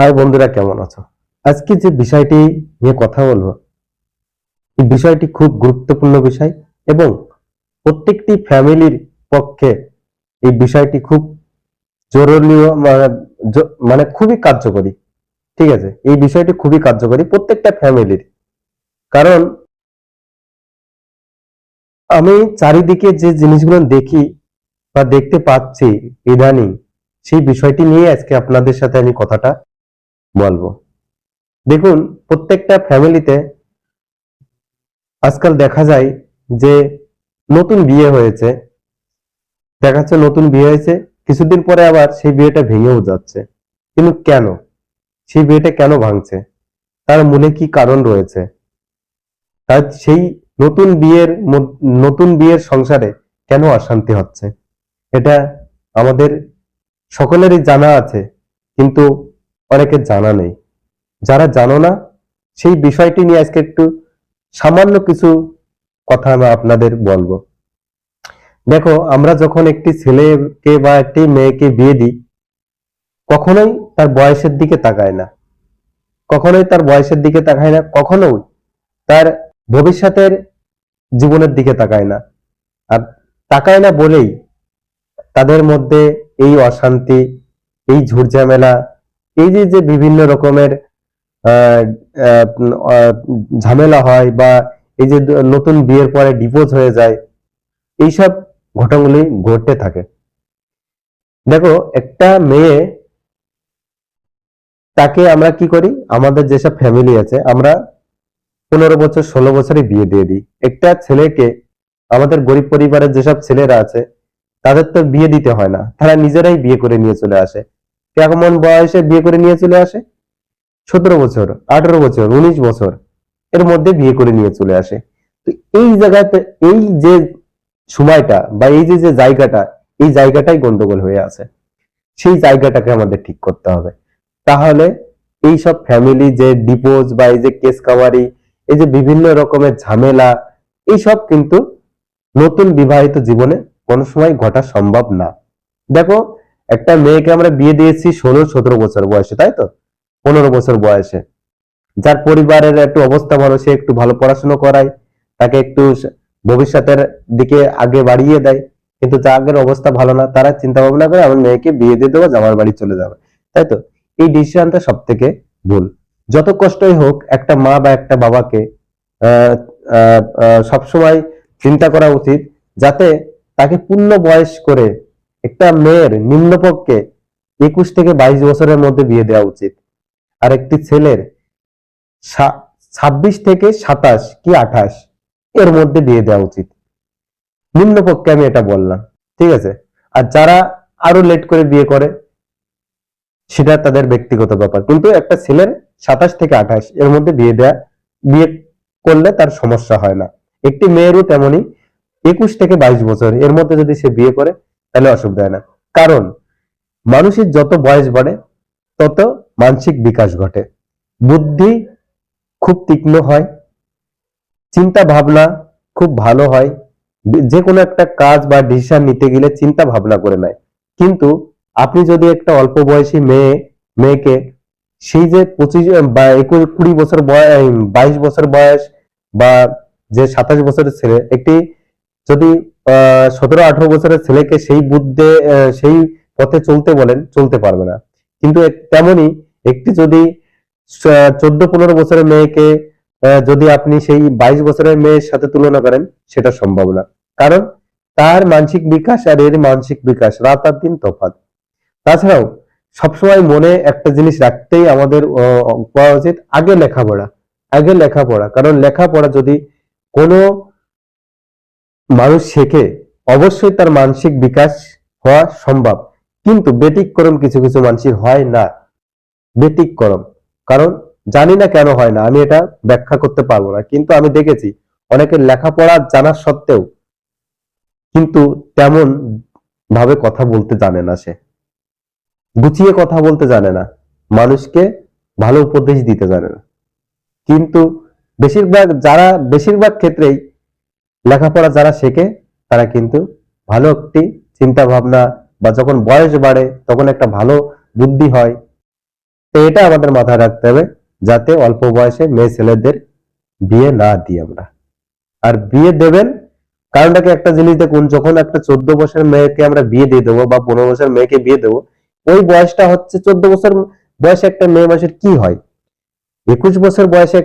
High বন্ধুরা, কেমন আছো? আজকে যে বিষয়টি নিয়ে কথা বলব, এই বিষয়টি খুব গুরুত্বপূর্ণ বিষয় এবং প্রত্যেকটি ফ্যামিলির পক্ষে এই বিষয়টি খুব জরুরীয় মানে- মানে খুবই কার্যকরী। ঠিক আছে? এই বিষয়টি খুবই কার্যকরী প্রত্যেকটা ফ্যামিলির। কারণ আমি চারিদিকে যে জিনিসগুলো দেখি বা দেখতে পাচ্ছি, ইদানিং সেই বিষয়টি নিয়ে আজকে আপনাদের সাথে আমি কথাটা বলব। দেখুন, প্রত্যেকটা ফ্যামিলিতে আজকাল দেখা যায় যে নতুন বিয়ে হয়েছে। দেখা যাচ্ছে নতুন বিয়ে হয়েছে, কিছুদিন পরে আবার সেই বিয়েটা ভেঙেও যাচ্ছে। কিন্তু কেন? সেই বিয়েটা কেন ভাঙছে? তার মূলে কি কারণ রয়েছে? তার সেই নতুন বিয়ের নতুন বিয়ের সংসারে কেন অশান্তি হচ্ছে? এটা আমাদের সকলেরই জানা আছে, কিন্তু অনেকের জানা নেই। যারা জানো না, সেই বিষয়টি নিয়ে আজকে একটু সামান্য কিছু কথা আমি আপনাদের বলব। দেখো, আমরা যখন একটি ছেলেকে বা একটি মেয়েকে বিয়ে দিই, কখনোই তার বয়সের দিকে তাকায় না। কখনোই তার বয়সের দিকে তাকায় না, কখনোই তার ভবিষ্যতের জীবনের দিকে তাকায় না। আর তাকায় না বলেই তাদের মধ্যে এই অশান্তি, এই ঝুটঝামেলা এই যে যে বিভিন্ন রকমের ঝামেলা হয় বা এই যে নতুন বিয়ের পরে ডিভোর্স হয়ে যায়, এইসব ঘটনাগুলি ঘটতে থাকে। দেখো, একটা মেয়ে তাকে আমরা কি করি? আমাদের যেসব ফ্যামিলি আছে, আমরা পনেরো বছর, ষোলো বছরে বিয়ে দিয়ে দিই। একটা ছেলেকে, আমাদের গরিব পরিবারের যেসব ছেলেরা আছে, তাদের তো বিয়ে দিতে হয় না। তারা নিজেরাই বিয়ে করে নিয়ে চলে আসে। কেমন বয়সে বিয়ে করে নিয়ে চলে আসে? সতেরো বছর, আঠারো বছর, উনিশ বছর এর মধ্যে বিয়ে করে নিয়ে চলে আসে। তো এই জায়গাতে, এই যে সময়টা বা এই যে জায়গাটা, এই জায়গাটাই গন্ডগোল হয়ে আছে। সেই জায়গাটাকে আমাদের ঠিক করতে হবে। তাহলে এই সব ফ্যামিলি যে ডিপোজ বা এই যে কেস কাওয়ারি এই যে বিভিন্ন রকমের ঝামেলা, এই সব কিন্তু নতুন বিবাহিত জীবনে কোনো সময় ঘটা সম্ভব না। দেখো একটা মেয়েকে আমরা বিয়ে দিয়েছি ষোলো, সতেরো বছর বয়সে, তাই তো? পনেরো বছর বয়সে। যার পরিবারের একটু অবস্থা ভালো, সে একটু ভালো পড়াশোনা করায়, তাকে একটু ভবিষ্যতের দিকে আগে বাড়িয়ে দেয়। কিন্তু যাদের অবস্থা ভালো না, তারা চিন্তা ভাবনা করে আমার মেয়েকে বিয়ে দিয়ে দেবো, জামার বাড়ি চলে যাবে, তাই তো? এই ডিসিশনটা সব থেকে ভুল। যত কষ্টই হোক, একটা মা বা একটা বাবাকে সবসময় চিন্তা করা উচিত, যাতে তাকে পূর্ণ বয়স করে একটা মেয়ের নিম্নপক্ষে একুশ থেকে বাইশ বছরের মধ্যে বিয়ে দেওয়া উচিত। আর একটি ছেলের ছাব্বিশ থেকে সাতাশ কি আঠাশ এর মধ্যে বিয়ে দেওয়া উচিত। নিম্নপক্ষে আমি এটা বললাম, ঠিক আছে? আর যারা আরও লেট করে বিয়ে করে, সেটা তাদের ব্যক্তিগত ব্যাপার। কিন্তু একটা ছেলের সাতাশ থেকে আঠাশ এর মধ্যে বিয়ে দেয়া, বিয়ে করলে তার সমস্যা হয় না। একটি মেয়েরও তেমনি একুশ থেকে বাইশ বছর এর মধ্যে যদি সে বিয়ে করে তাহলে অসুবিধা হয় না। কারণ মানুষের যত বয়স বাড়ে, তত মানসিক বিকাশ ঘটে। বুদ্ধি খুব তীক্ষ্ণ হয়, চিন্তা ভাবনা খুব ভালো হয়। যে কোনো একটা কাজ বা ডিসিশন নিতে গেলে চিন্তা ভাবনা করে নেয়। কিন্তু আপনি যদি একটা অল্প বয়সী মেয়ে, মেয়েকে সেই যে পঁচিশ বা একুশ, কুড়ি বছর বয়স বাইশ বছর বয়স বা যে সাতাশ বছরের ছেলে, একটি যদি সতেরো আঠারো বছরের ছেলেকে সেই বুদ্ধে সেই পথে চলতে বলেন, চলতে পারবে না। কিন্তু তেমনি একটি যদি চোদ্দ পনেরো বছরের মেয়েকে যদি আপনি সেই বাইশ বছরের মেয়ের সাথে তুলনা করেন, সেটা সম্ভব না। কারণ তার মানসিক বিকাশ আর এর মানসিক বিকাশ, রাত আর দিন তফাত তাছাড়াও সবসময় মনে একটা জিনিস রাখতেই আমাদের করা উচিত, আগে লেখাপড়া। আগে লেখাপড়া, কারণ লেখাপড়া যদি কোনো মানুষ শেখে, অবশ্যই তার মানসিক বিকাশ হওয়া সম্ভব। কিন্তু ব্যতিক্রম কিছু কিছু মানুষের হয় না। ব্যতিক্রম। কারণ জানি না কেন হয় না, আমি এটা ব্যাখ্যা করতে পারব না। কিন্তু আমি দেখেছি, অনেকের লেখাপড়া জানার সত্ত্বেও কিন্তু তেমন ভাবে কথা বলতে জানে না সে। গুছিয়ে কথা বলতে জানে না। মানুষকে ভালো উপদেশ দিতে জানে না। কিন্তু বেশিরভাগ, যারা বেশিরভাগ ক্ষেত্রেই লেখাপড়া যারা শেখে, তারা কিন্তু ভালো একটি চিন্তা ভাবনা বা যখন বয়স বাড়ে, তখন একটা ভালো বুদ্ধি হয়। তো এটা আমাদের মাথায় রাখতে হবে, যাতে অল্প বয়সে মেয়ে ছেলেদের বিয়ে না দিই আমরা। আর বিয়ে দেবেন কারণটাকে একটা জিনিস দেখুন, যখন একটা চোদ্দ বছরের মেয়েকে আমরা বিয়ে দিয়ে দেবো বা পনেরো বছরের মেয়েকে বিয়ে দেবো, ওই বয়সটা হচ্ছে চোদ্দ বছর বয়সে একটা মেয়ে মাসের কি হয়? একুশ বছর বয়সে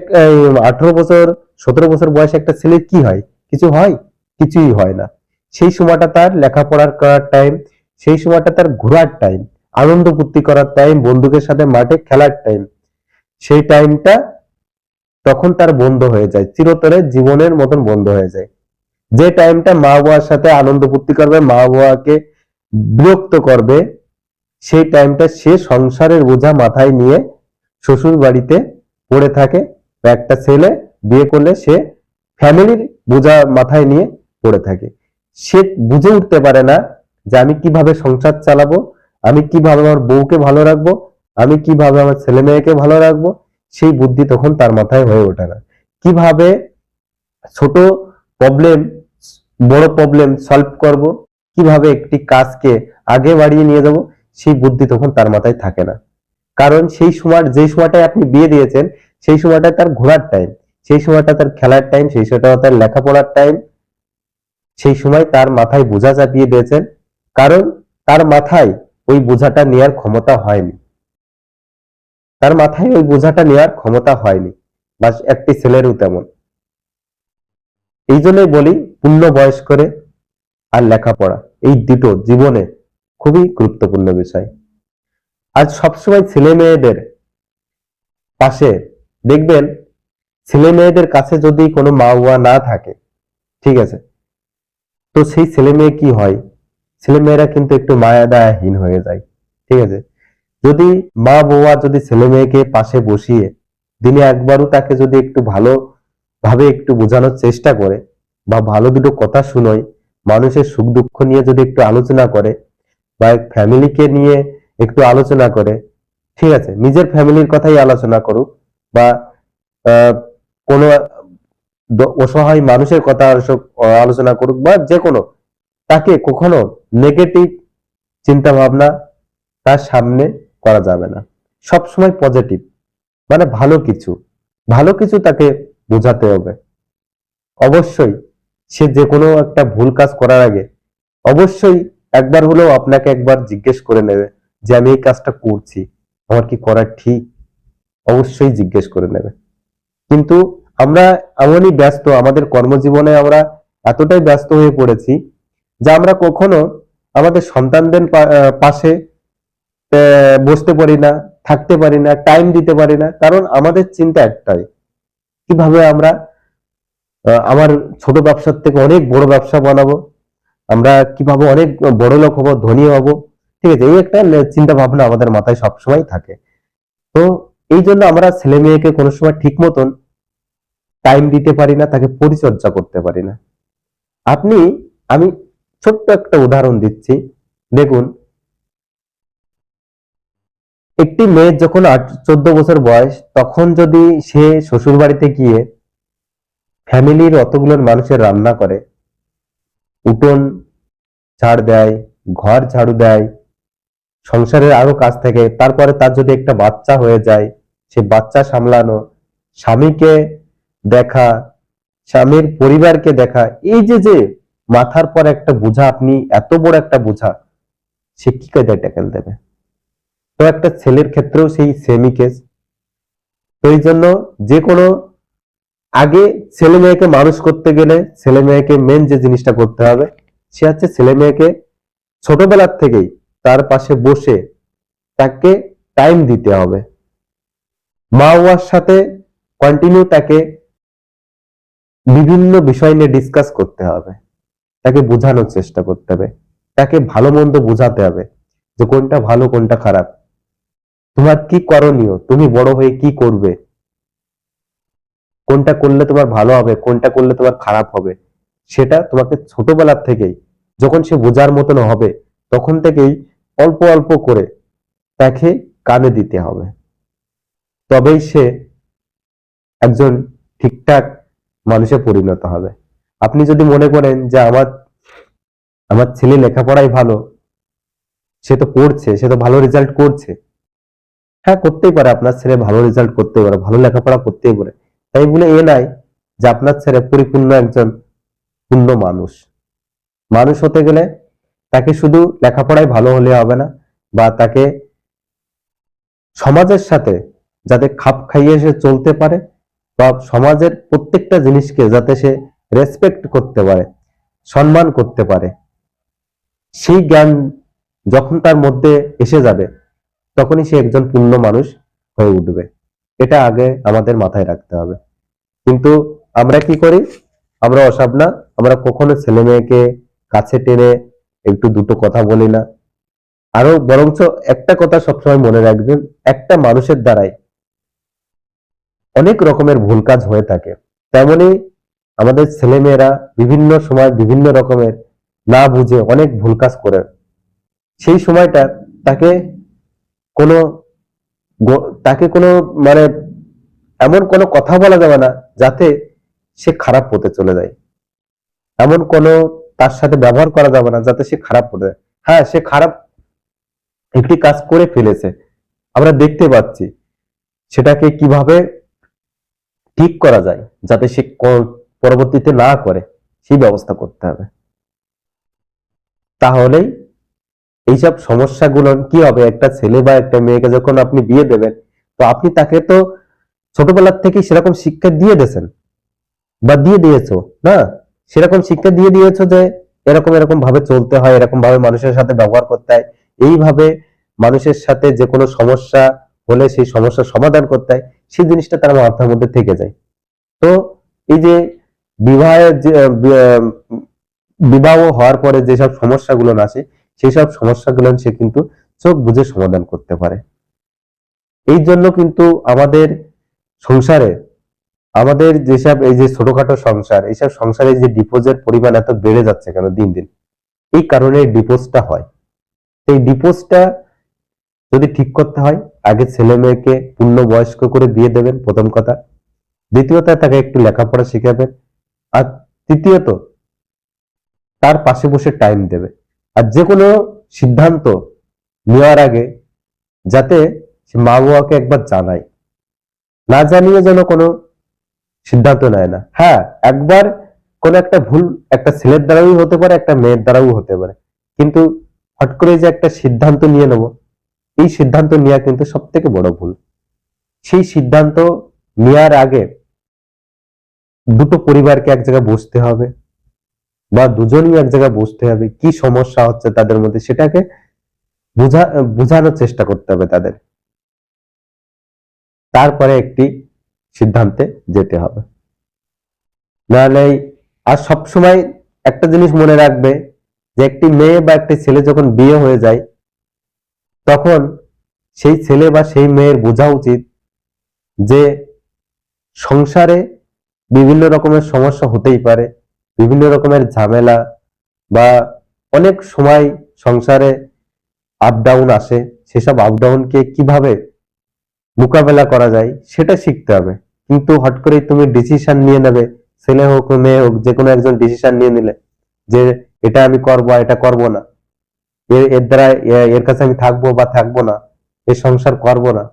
আঠারো বছর, সতেরো বছর বয়সে একটা ছেলের কি হয়? কিছু হয়? কিছুই হয় না। সেই সময়টা তার লেখাপড়ার করার টাইম সেই সময়টা তার ঘোরার টাইম আনন্দ ফুর্তি করার টাইম বন্ধুদের সাথে মাঠে খেলার টাইম সেই টাইমটা তখন তার বন্ধ হয়ে যায়, চিরতরে জীবনের মতন বন্ধ হয়ে যায়। যে টাইমটা মা বাবার সাথে আনন্দ ফুর্তি করবে, মা বাবাকে বিরক্ত করবে, সেই টাইমটা সে সংসারের বোঝা মাথায় নিয়ে শ্বশুর বাড়িতে পড়ে থাকে। একটা ছেলে বিয়ে করলে সে ফ্যামিলির বোঝা মাথায় নিয়ে পড়ে থাকে। সে বুঝে উঠতে পারে না যে আমি কীভাবে সংসার চালাবো, আমি কীভাবে আমার বউকে ভালো রাখব, আমি কীভাবে আমার ছেলে মেয়েকে ভালো রাখব, সেই বুদ্ধি তখন তার মাথায় হয়ে ওঠে না। কীভাবে ছোট প্রবলেম বড় প্রবলেম সলভ করব, কীভাবে একটি কাজকে আগে বাড়িয়ে নিয়ে যাব, সেই বুদ্ধি তখন তার মাথায় থাকে না। কারণ সেই সময়, যে সময়টায় আপনি বিয়ে দিয়েছেন, সেই সময়টায় তার ঘোরার টাইম সেই সময়টা তার খেলার টাইম সেই সময়টা তার লেখাপড়ার টাইম সেই সময় তার মাথায় বোঝা চাপিয়ে দিয়েছেন। কারণ তার মাথায় ওই বোঝাটা নেওয়ার ক্ষমতা হয়নি। তার মাথায় ওই বোঝাটা নেওয়ার ক্ষমতা হয়নি। বা একটি ছেলেরও তেমন। এই জন্যই বলি, পূর্ণ বয়স করে আর লেখাপড়া, এই দুটো জীবনে খুবই গুরুত্বপূর্ণ বিষয়। আজ সবসময় ছেলে মেয়েদের পাশে দেখবেন ছেলে মেয়েদের কাছে যদি কোনো মা বাবা না থাকে, ঠিক আছে? তো সেই ছেলে মেয়ে কি হয়? ছেলে মেয়েরা কিন্তু একটু মায়া দায়াহীন হয়ে যায়, ঠিক আছে? যদি মা বাবা যদি ছেলে মেয়েকে পাশে বসিয়ে দিনে একবারও তাকে যদি একটু ভালো ভাবে একটু বোঝানোর চেষ্টা করে বা ভালো দুটো কথা শুনোয়, মানুষের সুখ দুঃখ নিয়ে যদি একটু আলোচনা করে বা ফ্যামিলিকে নিয়ে একটু আলোচনা করে, ঠিক আছে? নিজের ফ্যামিলির কথাই আলোচনা করুক বা কোনো অসহায় মানুষের কথা আলোচ- আলোচনা করুক বা যে কোনো, তাকে কখনো নেগেটিভ চিন্তা ভাবনা তার সামনে করা যাবে না। সব সময় পজিটিভ মানে ভালো কিছু ভালো কিছু তাকে বোঝাতে হবে। অবশ্যই সে যে কোনো একটা ভুল কাজ করার আগে অবশ্যই একবার হলেও আপনাকে একবার জিজ্ঞেস করে নেবে যে, আমি এই কাজটা করছি, আমার কি করা ঠিক? অবশ্যই জিজ্ঞেস করে নেবে। কিন্তু আমরা এমনই ব্যস্ত, আমাদের কর্মজীবনে আমরা এতটাই ব্যস্ত হয়ে পড়েছি যে আমরা কখনো আমাদের সন্তানদের পাশে বসতে পারি না, থাকতে পারি না টাইম দিতে পারি না। কারণ আমাদের চিন্তা একটাই, কীভাবে আমরা আমার ছোট ব্যবসার থেকে অনেক বড় ব্যবসা বানাবো, আমরা কীভাবে অনেক বড় লোক হব, ধনী হব, ঠিক আছে, এই একটা চিন্তা ভাবনা আমাদের মাথায় সবসময় থাকে। তো এই জন্য আমরা ছেলে মেয়েকে কোনো সময় ঠিক মতন টাইম দিতে পারি না, তাকে পরিচর্যা করতে পারি না। আপনি, আমি ছোট্ট একটা উদাহরণ দিচ্ছি। দেখুন, একটি মেয়ের যখন আট, চোদ্দ বছর বয়স, তখন যদি সে শ্বশুর বাড়িতে গিয়ে ফ্যামিলির অতগুলোর মানুষের রান্না করে, উঠোন ঝাড় দেয়, ঘর ঝাড়ু দেয়, সংসারের আরও কাজ থাকে, তারপরে তার যদি একটা বাচ্চা হয়ে যায় সে বাচ্চা সামলানো, স্বামীকে দেখা, স্বামীর পরিবারকে দেখা, এই যে যে মাথার পর একটা বোঝা, আপনি এত বড় একটা বোঝা, সে কি কায়দায় ট্যাকেল দেবে? তো একটা ছেলের ক্ষেত্রেও সেই সেমি কেস তো এই জন্য যে কোনো, আগে ছেলে মেয়েকে মানুষ করতে গেলে ছেলে মেয়েকে মেন যে জিনিসটা করতে হবে, সে হচ্ছে ছেলে মেয়েকে ছোটবেলার থেকেই তার পাশে বসে তাকে টাইম দিতে হবে। মা বাবার সাথে কন্টিনিউ তাকে বিভিন্ন বিষয় নিয়ে ডিসকাস করতে হবে। তাকে বোঝানোর চেষ্টা করতে হবে। তাকে ভালো মন্দ বোঝাতে হবে যে কোনটা ভালো, কোনটা খারাপ। তোমার কি করণীয়? তুমি বড় হয়ে কি করবে? কোনটা করলে তোমার ভালো হবে, কোনটা করলে তোমার খারাপ হবে? সেটা তোমাকে ছোটবেলার থেকেই, যখন সে বোঝার মতন হবে, তখন থেকেই অল্প অল্প করে তাকে কানে দিতে হবে। তবেই সে একজন ঠিকঠাক মানুষে পরিণত হবে। আপনি যদি মনে করেন যে আমার আমার ছেলে লেখাপড়াই ভালো, সে তো করছে, সে তো ভালো রেজাল্ট করছে। হ্যাঁ করতেই পারে, আপনার ছেলে ভালো রেজাল্ট করতে পারে, ভালো লেখাপড়া করতেই পারে। তাই বলে এ নাই যে আপনার ছেলে পরিপূর্ণ একজন পূর্ণ মানুষ। মানুষ হতে গেলে তাকে শুধু লেখাপড়ায় ভালো হলে হবে না, বা তাকে সমাজের সাথে যাতে খাপ খাইয়ে সে চলতে পারে বা সমাজের প্রত্যেকটা জিনিসকে যাতে সে রেসপেক্ট করতে পারে, সম্মান করতে পারে। সেই জ্ঞান যখন তার মধ্যে এসে যাবে, তখনই সে একজন পূর্ণ মানুষ হয়ে উঠবে। এটা আগে আমাদের মাথায় রাখতে হবে। কিন্তু আমরা কি করি? আমরা অসাব না আমরা কখনো ছেলে মেয়েকে কাছে টেনে একটু দুটো কথা বলি না। আরও বরঞ্চ একটা কথা সবসময় মনে রাখবেন, একটা মানুষের দ্বারাই অনেক রকমের ভুল কাজ হয়ে থাকে। তেমনি আমাদের ছেলেমেয়েরা বিভিন্ন সময় বিভিন্ন রকমের না বুঝে অনেক ভুল কাজ করে। সেই সময়টা তাকে কোনো তাকে কোনো মানে এমন কোনো কথা বলা যাবে না যাতে সে খারাপ হতে চলে যায়। এমন কোনো তার সাথে ব্যবহার করা যাবে না যাতে সে খারাপ হতে যায়। হ্যাঁ সে খারাপ একটি কাজ করে ফেলেছে। আমরা দেখতে পাচ্ছি সেটাকে কীভাবে ঠিক করা যায়, যাতে সে পরবর্তীতে না করে, সেই ব্যবস্থা করতে হবে। তাহলেই এইসব সমস্যাগুলো কি হবে? একটা ছেলে বা একটা মেয়েকে যখন আপনি বিয়ে দেবেন, তো আপনি তাকে তো ছোটবেলার থেকেই সেরকম শিক্ষা দিয়ে দিয়েছেন, বা দিয়ে দিয়েছ, না? সেরকম শিক্ষা দিয়ে দিয়েছ যে এরকম এরকম ভাবে চলতে হয়, এরকম ভাবে মানুষের সাথে ব্যবহার করতে হয়। এইভাবে মানুষের সাথে যে কোনো সমস্যা হলে সেই সমস্যার সমাধান করতে হয়, সেই জিনিসটা তার মাথার মধ্যে থেকে যায়। তো এই যে বিবাহের যে বিবাহ হওয়ার পরে যেসব সমস্যাগুলো আসে সেই সব সমস্যাগুলো সে কিন্তু চোখ বুঝে সমাধান করতে পারে। এই জন্য কিন্তু আমাদের সংসারে, আমাদের যেসব এই যে ছোটখাটো সংসার এইসব সংসারে যে ডিপোজের পরিমাণ এত বেড়ে যাচ্ছে কেন দিন দিন, এই কারণে ডিপোজটা হয়। এই ডিপোজটা যদি ঠিক করতে হয়, আগে ছেলে মেয়েকে পূর্ণ বয়স্ক করে বিয়ে দেবেন, প্রথম কথা। দ্বিতীয়ত, তাকে একটু লেখাপড়া শিখাবেন। আর তৃতীয়ত, তার পাশে বসে টাইম দেবে। আর যে কোনো সিদ্ধান্ত নেওয়ার আগে যাতে সে মা বাবাকে একবার জানায়। না জানিয়ে যেন কোনো সিদ্ধান্ত নেয় না। হ্যাঁ একবার কোন একটা ভুল একটা ছেলের দ্বারাও হতে পারে, একটা মেয়ের দ্বারাও হতে পারে। কিন্তু হট করে যে একটা সিদ্ধান্ত নিয়ে নেব এই সিদ্ধান্ত নেওয়া কিন্তু সব থেকে বড় ভুল। সেই সিদ্ধান্ত নেওয়ার আগে দুটো পরিবারকে এক জায়গায় বসতে হবে বা দুজনই এক জায়গায় বসতে হবে, কি সমস্যা হচ্ছে তাদের মধ্যে সেটাকে বুঝা, বোঝানোর চেষ্টা করতে হবে তাদের। তারপরে একটি সিদ্ধান্তে যেতে হবে। নাহলে আর সব সময় একটা জিনিস মনে রাখবে যে একটি মেয়ে বা একটি ছেলে যখন বিয়ে হয়ে যায় তখন সেই ছেলে বা সেই মেয়ের বোঝা উচিত যে সংসারে বিভিন্ন রকমের সমস্যা হতেই পারে, বিভিন্ন রকমের ঝামেলা বা অনেক সময় সংসারে আপ ডাউন আসে। সেসব আপ ডাউনকে কীভাবে মোকাবেলা করা যায় সেটা শিখতে হবে। কিন্তু হট করেই তুমি ডিসিশন নিয়ে নেবে, ছেলে হোক মেয়ে হোক যে কোনো একজন ডিসিশন নিয়ে নিলে যে এটা আমি করব, এটা করব না। এর দ্বারা এর কাছে আমি থাকব বা থাকব না এই সংসার করব না,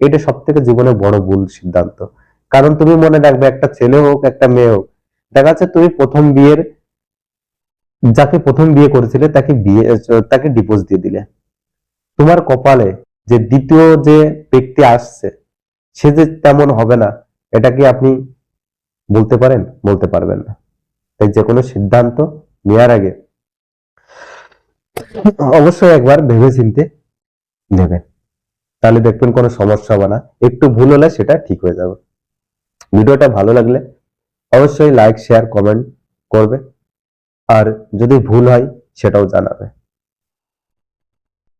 এটা সব থেকে জীবনে বড় ভুল সিদ্ধান্ত। কারণ তুমি মনে রাখবে, একটা ছেলে হোক, একটা মেয়ে হোক, দেখা যাচ্ছে তুমি প্রথম বিয়ের, যাকে প্রথম বিয়ে করেছিলে, তাকে বিয়ে, তাকে ডিভোর্স দিয়ে দিলে। তোমার কপালে যে দ্বিতীয় যে ব্যক্তি আসছে, সে যে তেমন হবে না, এটা কি আপনি বলতে পারেন? বলতে পারবেন না। তাই যে কোনো সিদ্ধান্ত নেওয়ার আগে অবশ্যই একবার ভেবে চিনতে নেবেন। তাহলে দেখবেন কোনো সমস্যা হবে না। একটু ভুল হলে সেটা ঠিক হয়ে যাবে। ভিডিওটা ভালো লাগলে অবশ্যই লাইক শেয়ার কমেন্ট করবে। আর যদি ভুল হয়, সেটাও জানাবে।